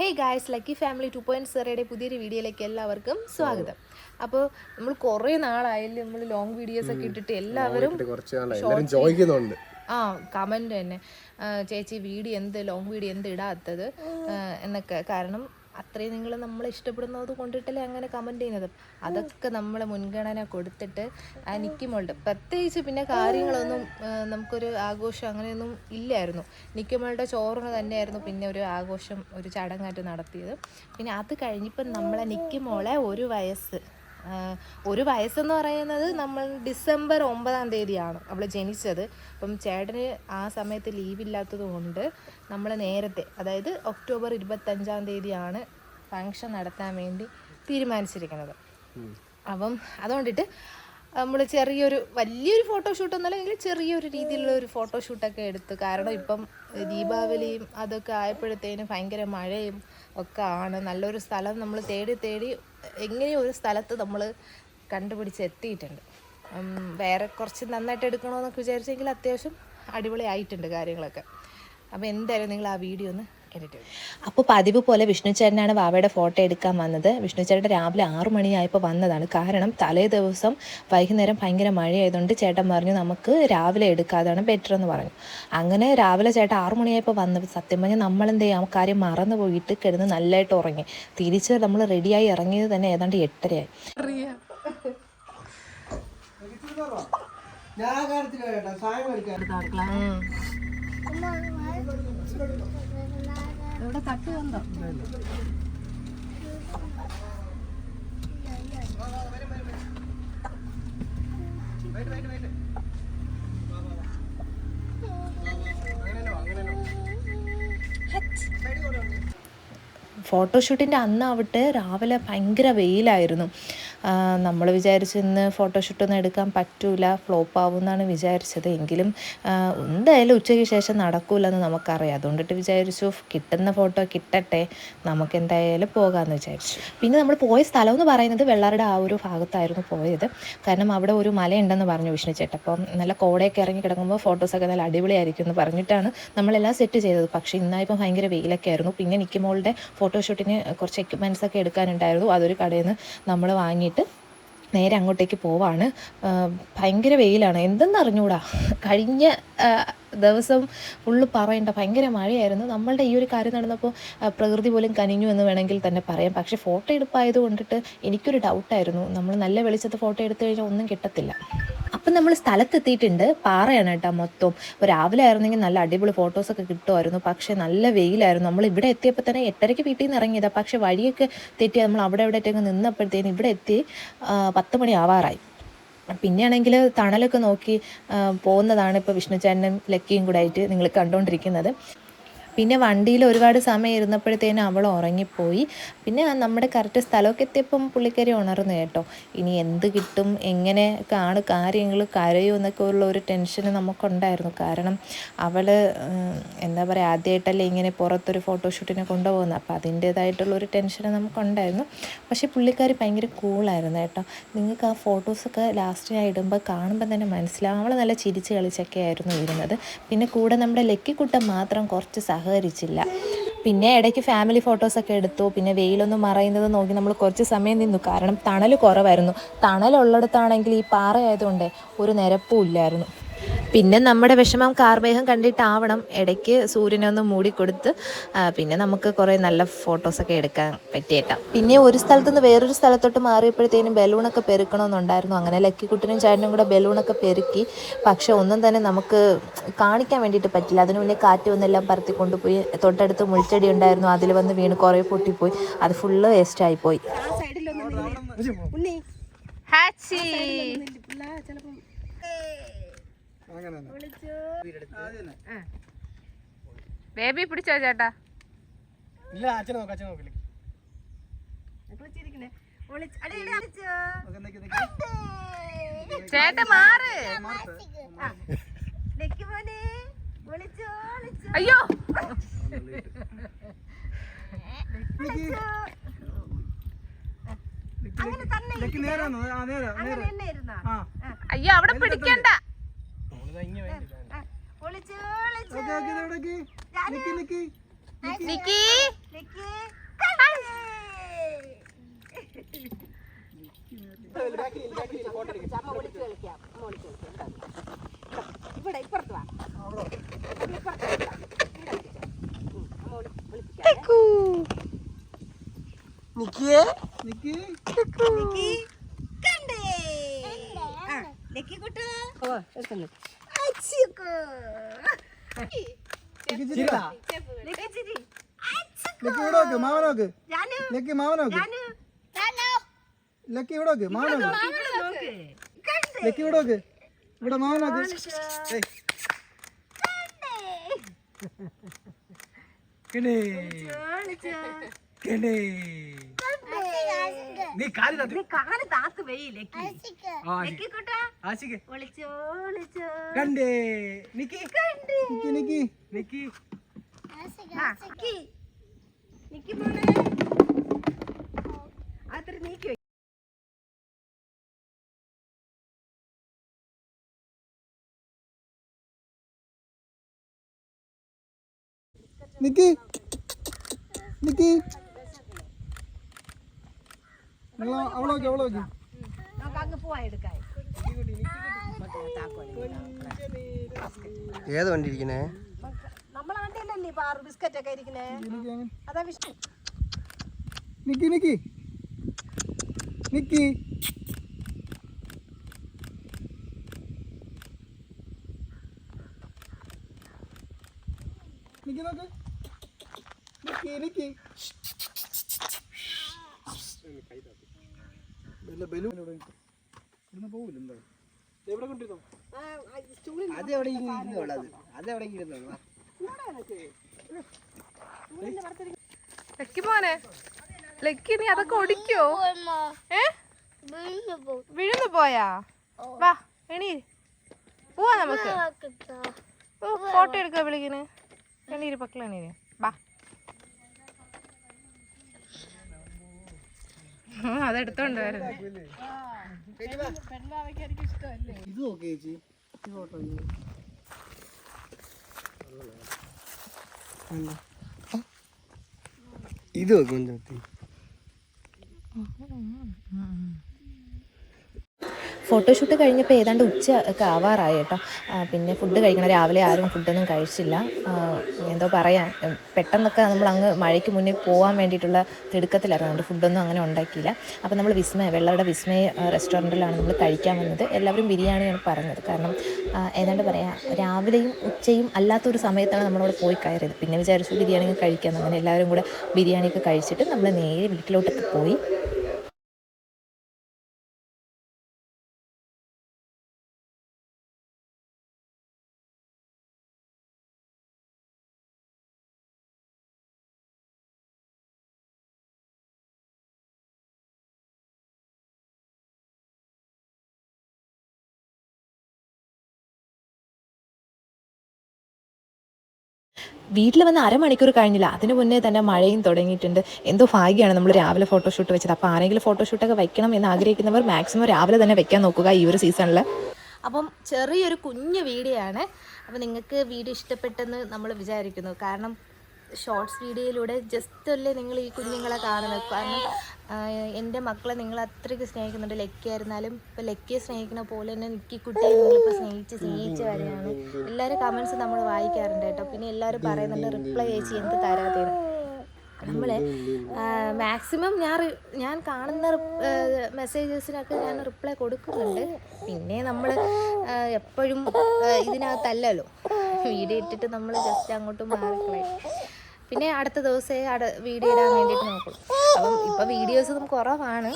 Hey guys lucky family two point സെറയുടെ പുതിയൊരു വീഡിയോയിലേക്ക് എല്ലാവർക്കും സ്വാഗതം. അപ്പോൾ നമ്മൾ കുറേ നാളായാലും നമ്മൾ ലോങ് വീഡിയോസ് ഒക്കെ ഇട്ടിട്ട് എല്ലാവരും ചോദിക്കുന്നുണ്ട് ആ കമന്റ് തന്നെ. ചേച്ചി വീഡിയോ എന്ത് ലോങ് വീഡിയോ എന്ത് ഇടാത്തത്? എന്നൊക്കെ. കാരണം അത്രയും നിങ്ങൾ നമ്മളെ ഇഷ്ടപ്പെടുന്നത് കൊണ്ടിട്ടല്ലേ അങ്ങനെ കമന്റ് ചെയ്യുന്നത്. അതൊക്കെ നമ്മൾ മുൻഗണന കൊടുത്തിട്ട് നിക്കുമോളുടെ. പ്രത്യേകിച്ച് പിന്നെ കാര്യങ്ങളൊന്നും നമുക്കൊരു ആഘോഷം അങ്ങനെയൊന്നും ഇല്ലായിരുന്നു. നിക്കുമോളുടെ ചോറിന് തന്നെയായിരുന്നു പിന്നെ ഒരു ആഘോഷം ഒരു ചടങ്ങായിട്ട് നടത്തിയത്. പിന്നെ അത് കഴിഞ്ഞിപ്പം നമ്മളെ നിക്കുമോളെ ഒരു വയസ്സ്. ഒരു വയസ്സെന്ന് പറയുന്നത് നമ്മൾ ഡിസംബർ ഒമ്പതാം തീയതിയാണ് അവൾ ജനിച്ചത്. അപ്പം ചേട്ടന് ആ സമയത്ത് ലീവില്ലാത്തത് കൊണ്ട് നമ്മൾ നേരത്തെ അതായത് ഒക്ടോബർ ഇരുപത്തഞ്ചാം തീയതിയാണ് ഫങ്ഷൻ നടത്താൻ വേണ്ടി തീരുമാനിച്ചിരിക്കുന്നത്. അപ്പം അതുകൊണ്ടിട്ട് നമ്മൾ ചെറിയൊരു വലിയൊരു ഫോട്ടോഷൂട്ട് എന്നല്ല എങ്കിൽ ചെറിയൊരു രീതിയിലുള്ള ഒരു ഫോട്ടോഷൂട്ടൊക്കെ എടുത്തു. കാരണം ഇപ്പം ദീപാവലിയും അതൊക്കെ ആയപ്പോഴത്തേനും ഭയങ്കര മഴയും ഒക്കെ ആണ്. നല്ലൊരു സ്ഥലം നമ്മൾ തേടി തേടി എങ്ങനെയും ഒരു സ്ഥലത്ത് നമ്മൾ കണ്ടുപിടിച്ച് എത്തിയിട്ടുണ്ട്. വേറെ കുറച്ച് നന്നായിട്ട് എടുക്കണമെന്നൊക്കെ വിചാരിച്ചെങ്കിൽ അത്യാവശ്യം അടിപൊളിയായിട്ടുണ്ട് കാര്യങ്ങളൊക്കെ. അപ്പോൾ എന്തായാലും നിങ്ങൾ ആ വീഡിയോ ഒന്ന് അപ്പോൾ പതിവ് പോലെ വിഷ്ണു ചേട്ടനാണ് വാവയുടെ ഫോട്ടോ എടുക്കാൻ വന്നത്. വിഷ്ണു ചേട്ടൻ രാവിലെ ആറു മണിയായപ്പോൾ വന്നതാണ്. കാരണം തലേ ദിവസം വൈകുന്നേരം ഭയങ്കര മഴയായതുകൊണ്ട് ചേട്ടൻ പറഞ്ഞു നമുക്ക് രാവിലെ എടുക്കാതാണ് ബെറ്റർ എന്ന് പറഞ്ഞു. അങ്ങനെ രാവിലെ ചേട്ടൻ ആറു മണിയായപ്പോൾ വന്നത്. സത്യം പറഞ്ഞാൽ നമ്മളെന്ത് ചെയ്യാം കാര്യം മറന്നു പോയിട്ട് കിടന്ന് നല്ലതായിട്ട് ഉറങ്ങി. തിരിച്ച് നമ്മൾ റെഡിയായി ഇറങ്ങിയത് തന്നെ ഏതാണ്ട് എട്ടരയായി. ഞാൻ കാര്യത്തിൽ കേട്ടോ സായം മേടിക്കാൻ ഫോട്ടോഷൂട്ടിന്റെ അന്നാവട്ടെ രാവിലെ ഭയങ്കര വെയിലായിരുന്നു. നമ്മൾ വിചാരിച്ചു ഇന്ന് ഫോട്ടോഷൂട്ടൊന്നും എടുക്കാൻ പറ്റൂല ഫ്ലോപ്പ് ആവുമെന്നാണ് വിചാരിച്ചത്. എങ്കിലും എന്തായാലും ഉച്ചയ്ക്ക് ശേഷം നടക്കൂലെന്ന് നമുക്കറിയാം. അതുകൊണ്ടിട്ട് വിചാരിച്ചു കിട്ടുന്ന ഫോട്ടോ കിട്ടട്ടെ നമുക്ക് എന്തായാലും പോകാമെന്ന് വിചാരിച്ചു. പിന്നെ നമ്മൾ പോയ സ്ഥലം എന്ന് പറയുന്നത് വെള്ളാറുടെ ആ ഒരു ഭാഗത്തായിരുന്നു പോയത്. കാരണം അവിടെ ഒരു മലയുണ്ടെന്ന് പറഞ്ഞു വിഷ്ണു ചേട്ടൻ. അപ്പം നല്ല കോടയൊക്കെ ഇറങ്ങി കിടക്കുമ്പോൾ ഫോട്ടോസൊക്കെ നല്ല അടിപൊളിയായിരിക്കും എന്ന് പറഞ്ഞിട്ടാണ് നമ്മളെല്ലാം സെറ്റ് ചെയ്തത്. പക്ഷേ ഇന്നായിപ്പോൾ ഭയങ്കര വെയിലൊക്കെ ആയിരുന്നു പിന്നെ നിൽക്കുമ്പോളുടെ ഫോട്ടോഷൂട്ടിന് കുറച്ച് എക്യുപ്മെന്റ്സ് ഒക്കെ എടുക്കാനുണ്ടായിരുന്നു. അതൊരു കടയിൽ നിന്ന് നമ്മൾ വാങ്ങിയിട്ട് നേരെ അങ്ങോട്ടേക്ക് പോവാണ്. ഭയങ്കര വെയിലാണ്. എന്തെന്ന് അറിഞ്ഞൂടാ? കഴിഞ്ഞ ദിവസം ഫുള്ള് പറയണ്ട ഭയങ്കര മഴയായിരുന്നു. നമ്മളുടെ ഈ ഒരു കാര്യം നടന്നപ്പോൾ പ്രകൃതി പോലും കനിഞ്ഞു എന്ന് വേണമെങ്കിൽ തന്നെ പറയാം. പക്ഷേ ഫോട്ടോ എടുപ്പായത് കൊണ്ടിട്ട് എനിക്കൊരു ഡൗട്ടായിരുന്നു നമ്മൾ നല്ല വെളിച്ചത്ത് ഫോട്ടോ എടുത്തു കഴിഞ്ഞാൽ ഒന്നും കിട്ടത്തില്ല. അപ്പം നമ്മൾ സ്ഥലത്തെത്തിയിട്ടുണ്ട്. പാറയാണ് കേട്ടോ മൊത്തം. ഇപ്പോൾ രാവിലെ ആയിരുന്നെങ്കിൽ നല്ല അടിപൊളി ഫോട്ടോസൊക്കെ കിട്ടുമായിരുന്നു. പക്ഷേ നല്ല വെയിലായിരുന്നു. നമ്മൾ ഇവിടെ എത്തിയപ്പോൾ തന്നെ എട്ടരയ്ക്ക് വീട്ടിൽ നിന്ന് ഇറങ്ങിയതാണ് പക്ഷേ വഴിയൊക്കെ തെറ്റി നമ്മൾ അവിടെ എവിടെയൊക്കെ നിന്നപ്പോഴത്തേനും ഇവിടെ എത്തി പത്ത് മണി ആവാറായി. പിന്നെയാണെങ്കിൽ തണലൊക്കെ നോക്കി പോകുന്നതാണ് ഇപ്പോൾ വിഷ്ണുചാരനും ലക്കിയും കൂടെ ആയിട്ട് നിങ്ങൾ കണ്ടുകൊണ്ടിരിക്കുന്നത് പിന്നെ വണ്ടിയിൽ ഒരുപാട് സമയം ഇരുന്നപ്പോഴത്തേനും അവൾ ഉറങ്ങിപ്പോയി. പിന്നെ നമ്മുടെ കറക്റ്റ് സ്ഥലമൊക്കെ എത്തിയപ്പം പുള്ളിക്കാരി ഉണർന്നു കേട്ടോ. ഇനി എന്ത് കിട്ടും എങ്ങനെ ആണ് കാര്യങ്ങൾ കരയോ എന്നൊക്കെ ഉള്ള ഒരു ടെൻഷൻ നമുക്കുണ്ടായിരുന്നു. കാരണം അവൾ എന്താ പറയുക ആദ്യമായിട്ടല്ലേ ഇങ്ങനെ പുറത്തൊരു ഫോട്ടോഷൂട്ടിനെ കൊണ്ടുപോകുന്നത്. അപ്പോൾ അതിന്റേതായിട്ടുള്ളൊരു ടെൻഷൻ നമുക്കുണ്ടായിരുന്നു. പക്ഷേ പുള്ളിക്കാരി ഭയങ്കര കൂളായിരുന്നു കേട്ടോ. നിങ്ങൾക്ക് ആ ഫോട്ടോസൊക്കെ ലാസ്റ്റ് ഞാൻ ഇടുമ്പോൾ കാണുമ്പോൾ തന്നെ മനസ്സിലാവും. അവൾ നല്ല ചിരിച്ച് കളിച്ചൊക്കെ ആയിരുന്നു ഇരുന്നത്. പിന്നെ കൂടെ നമ്മുടെ ലക്കിക്കുട്ടൻ മാത്രം കുറച്ച് സഹകരിച്ചില്ല. പിന്നെ ഇടയ്ക്ക് ഫാമിലി ഫോട്ടോസൊക്കെ എടുത്തു. പിന്നെ വെയിലൊന്നും മറയുന്നത് നോക്കി നമ്മൾ കുറച്ച് സമയം നിന്നു. കാരണം തണൽ കുറവായിരുന്നു. തണലുള്ളിടത്താണെങ്കിൽ ഈ പാറയായതുകൊണ്ട് ഒരു നിരപ്പും ഇല്ലായിരുന്നു. പിന്നെ നമ്മുടെ വിഷമം കാർമേഘം കണ്ടിട്ടാവണം ഇടയ്ക്ക് സൂര്യനെ ഒന്ന് മൂടിക്കൊടുത്ത് പിന്നെ നമുക്ക് കുറേ നല്ല ഫോട്ടോസൊക്കെ എടുക്കാൻ പറ്റിയേട്ടാം. പിന്നെ ഒരു സ്ഥലത്തുനിന്ന് വേറൊരു സ്ഥലത്തോട്ട് മാറിയപ്പോഴത്തേനും ബലൂണൊക്കെ പെരുക്കണമെന്നുണ്ടായിരുന്നു അങ്ങനെ ലക്കിക്കുട്ടനും ചേട്ടനും കൂടെ ബലൂണൊക്കെ പെരുക്കി പക്ഷെ ഒന്നും തന്നെ നമുക്ക് കാണിക്കാൻ വേണ്ടിയിട്ട് പറ്റില്ല. അതിന് മുന്നേ കാറ്റ് വന്നെല്ലാം പറത്തി കൊണ്ടുപോയി തൊട്ടടുത്ത് മുൾച്ചെടി ഉണ്ടായിരുന്നു അതിൽ വന്ന് വീണ് കുറേ പൊട്ടിപ്പോയി. അത് ഫുള്ള് വേസ്റ്റായിപ്പോയി ഹാച്ചി. അങ്ങനെ ബേബി പിടിച്ചോ ചേട്ടാ? ഇല്ല അച്ഛനെ നോക്കാം അച്ഛനെ നോക്കില്ല ചേട്ട മാറ്. അയ്യോ! നേരെ ആ നേരെ നേരെ. ആ. അയ്യോ അവിടെ പിടിക്കണ്ട. ഇവിടെ ഇപ്പുറത്ത് വാ നിക്കിയേ നിക്കി നിക്കി. കണ്ടേ. നിക്കി കുട്ടു. ഓ എടുക്കുന്നു ലക്കി ഇവിടെ നോക്ക് മാവൻ നോക്ക് ലക്കി മാവൻ നോക്ക് ലക്കി ഇവിടെ നോക്ക് മാവൻ നോക്ക് ലക്കി ഇവിടെ നോക്ക് ഇവിടെ മാവൻ നോക്ക്. കിണി. കിണി. നീ കാൽ തട്ടി. നീ കാൽ താത്ത് വെയ് ലക്കി ആ, ലക്കി കുട്ടാ ആശിക്ക്. ഒളിച്ചോ ഒളിച്ചോ. കണ്ടേ. നിക്കി. നിക്കി നിക്കി. നിക്കി. നിക്കി. മോനെ അത്ര നീക്കി. നിക്കി. നിക്കി. നിങ്ങൾ ഏത് വണ്ടി ഇരിക്കണേ നമ്മളെ വണ്ടിയിലല്ലേ ബിസ്ക്കറ്റ് ഒക്കെ ഇരിക്കണേ? അതാ വിഷ്ണു നിക്കി നിക്കി. നിക്കി. നിക്കി നോക്ക്. നിക്കി നിക്കി. വല്ല ബലൂൺ ഇവിടെ. ഇവിടുന്ന് എവിടെ കൊണ്ടിരുന്നോ? അതെവിടെ ഇരുന്നോളത് അതെവിടെ ഇരുന്നോളാം ലക്കി മോനെ. ലക്കി നീ അതൊക്കെ ഒടിക്കോ ഏ? വിഴുന്നു പോയാ? വാ എണി. പോവാ നമുക്ക്. ഓ ഫോട്ടോ എടുക്കാ വിളിക്കണ് എണീര്. പക്കള എണീര് വാ ആ, അതെടുത്തോണ്ട് ഇത് നോക്കി ചേച്ചി. ഈ ഫോട്ടോ ഇത് നോക്കും ചത്തി ഫോട്ടോഷൂട്ട് കഴിഞ്ഞപ്പോൾ ഏതാണ്ട് ഉച്ച ഒക്കെ ആവാറായി കേട്ടോ. പിന്നെ ഫുഡ് കഴിക്കണം. രാവിലെ ആരും ഫുഡൊന്നും കഴിച്ചില്ല. എന്തോ പറയാൻ പെട്ടെന്നൊക്കെ നമ്മൾ അങ്ങ് മഴയ്ക്ക് മുന്നേ പോകാൻ വേണ്ടിയിട്ടുള്ള തിടുക്കത്തിലായിരുന്നു അതുകൊണ്ട് ഫുഡൊന്നും അങ്ങനെ ഉണ്ടാക്കിയില്ല. അപ്പോൾ നമ്മൾ വിസ്മയ വെള്ളയുടെ വിസ്മയ റെസ്റ്റോറന്റിലാണ് നമ്മൾ കഴിക്കാൻ വന്നത്. എല്ലാവരും ബിരിയാണിയാണ് പറഞ്ഞത്. കാരണം ഏതാണ്ട് പറയാം രാവിലെയും ഉച്ചയും അല്ലാത്തൊരു സമയത്താണ് നമ്മളവിടെ പോയി കയറിയത്. പിന്നെ വിചാരിച്ചു ബിരിയാണി കഴിക്കാമെന്ന് അങ്ങനെ എല്ലാവരും കൂടെ ബിരിയാണിയൊക്കെ കഴിച്ചിട്ട് നമ്മൾ നേരെ വീട്ടിലോട്ടൊക്കെ പോയി. വീട്ടിൽ വന്ന് അരമണിക്കൂർ കഴിഞ്ഞില്ല. അതിന് മുന്നേ തന്നെ മഴയും തുടങ്ങിയിട്ടുണ്ട്. എന്തോ ഭാഗ്യമാണ് നമ്മൾ രാവിലെ ഫോട്ടോഷൂട്ട് വെച്ചത്. അപ്പോൾ ആരെങ്കിലും ഫോട്ടോഷൂട്ടൊക്കെ വെക്കണം എന്ന് ആഗ്രഹിക്കുന്നവർ മാക്സിമം രാവിലെ തന്നെ വെക്കാൻ നോക്കുക ഈ ഒരു സീസണിൽ അപ്പം ചെറിയൊരു കുഞ്ഞു വീഡിയോ ആണ്. അപ്പം നിങ്ങൾക്ക് വീഡിയോ ഇഷ്ടപ്പെട്ടെന്ന് നമ്മൾ വിചാരിക്കുന്നു. കാരണം ഷോർട്സ് വീഡിയോയിലൂടെ ജസ്റ്റ് അല്ലേ നിങ്ങൾ ഈ കുഞ്ഞുങ്ങളെ കാണുന്നത്. കാരണം എന്റെ മക്കളെ നിങ്ങൾ അത്രയ്ക്ക് സ്നേഹിക്കുന്നുണ്ട്. ലക്കി ആയിരുന്നാലും ഇപ്പോൾ ലക്കിയെ സ്നേഹിക്കുന്ന പോലെ തന്നെ നിക്കി കുട്ടിയെ നിങ്ങളിപ്പോൾ സ്നേഹിച്ച് സ്നേഹിച്ച് വരികയാണ്. എല്ലാവരും കമൻസ് നമ്മൾ വായിക്കാറുണ്ട് കേട്ടോ. പിന്നെ എല്ലാവരും പറയുന്നുണ്ട് റിപ്ലൈ ചേച്ചി എന്ത് തരാതെയാണ് നമ്മൾ മാക്സിമം ഞാൻ ഞാൻ കാണുന്ന മെസ്സേജസിനൊക്കെ ഞാൻ റിപ്ലൈ കൊടുക്കുന്നുണ്ട്. പിന്നെ നമ്മൾ എപ്പോഴും ഇതിനകത്തല്ലല്ലോ. വീഡിയോ ഇട്ടിട്ട് നമ്മൾ ജസ്റ്റ് അങ്ങോട്ട് മാറിക്കളയും പിന്നെ അടുത്ത ദിവസമേ അട വീഡിയോ ഇടാൻ വേണ്ടിയിട്ട് നോക്കും. അപ്പം ഇപ്പം വീഡിയോസ് കുറവാണ്.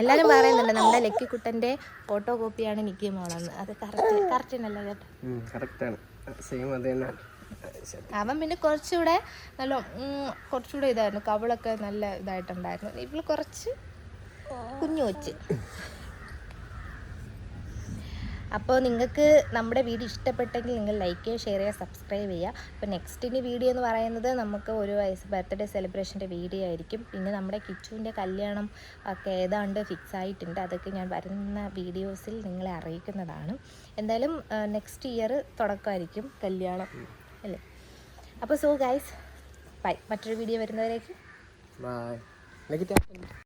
എല്ലാരും പറയുന്നുണ്ട് നമ്മുടെ ലക്കി കുട്ടന്റെ ഫോട്ടോ കോപ്പിയാണ് നിക്കി മോളെന്ന്. അത് കറക്റ്റ് അല്ലേ കേട്ടോ. അവൻ പിന്നെ കുറച്ചുകൂടെ നല്ല കുറച്ചുകൂടെ ഇതായിരുന്നു. കവിളൊക്കെ നല്ല ഇതായിട്ടുണ്ടായിരുന്നു. ഇവൾ കുറച്ച് കുഞ്ഞു വെച്ച് അപ്പോൾ നിങ്ങൾക്ക് നമ്മുടെ വീഡിയോ ഇഷ്ടപ്പെട്ടെങ്കിൽ നിങ്ങൾ ലൈക്ക് ചെയ്യുക ഷെയർ ചെയ്യുക സബ്സ്ക്രൈബ് ചെയ്യുക. അപ്പോൾ നെക്സ്റ്റിന് വീഡിയോ എന്ന് പറയുന്നത് നമുക്ക് ഒരു വയസ്സ് ബർത്ത്ഡേ സെലിബ്രേഷന്റെ വീഡിയോ ആയിരിക്കും. പിന്നെ നമ്മുടെ കിച്ചുവിന്റെ കല്യാണം ഒക്കെ ഏതാണ്ട് ഫിക്സ് ആയിട്ടുണ്ട്. അതൊക്കെ ഞാൻ വരുന്ന വീഡിയോസിൽ നിങ്ങളെ അറിയിക്കുന്നതാണ്. എന്തായാലും നെക്സ്റ്റ് ഇയർ തുടക്കമായിരിക്കും കല്യാണം അല്ലേ? അപ്പോൾ സോ ഗൈസ് ബൈ മറ്റൊരു വീഡിയോ വരുന്നവരേക്ക്. ബൈ